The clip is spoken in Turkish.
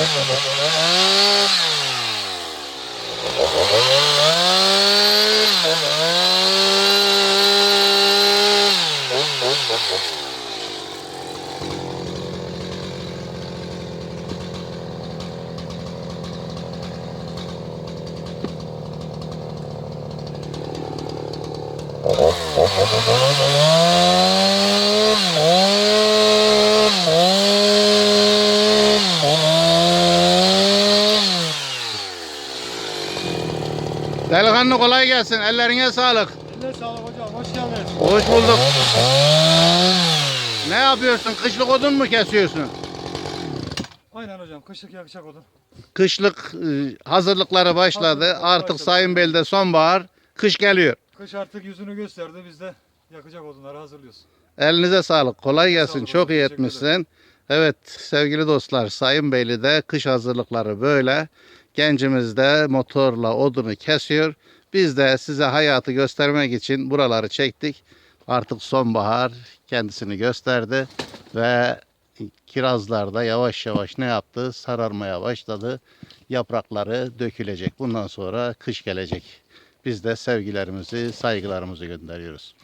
Oh, Delikanlı kolay gelsin. Ellerine sağlık. Eline sağlık hocam. Hoş geldiniz. Hoş bulduk. Ne yapıyorsun? Kışlık odun mu kesiyorsun? Aynen hocam. Kışlık yakacak odun. Kışlık e, hazırlıkları başladı. Hazırlıklar Artık başladı. Sayın Bey'de sonbahar. Kış geliyor. Kış artık yüzünü gösterdi. Biz de yakacak odunları hazırlıyoruz. Elinize sağlık. Kolay gelsin. sağlık Çok hocam, iyi etmişsin. Evet sevgili dostlar Sayın Beyli'de kış hazırlıkları böyle. Gencimiz de motorla odunu kesiyor. Biz de size hayatı göstermek için buraları çektik. Artık sonbahar kendisini gösterdi ve kirazlar da yavaş yavaş ne yaptı? Sararmaya başladı. Yaprakları dökülecek. Bundan sonra kış gelecek. Biz de sevgilerimizi, saygılarımızı gönderiyoruz.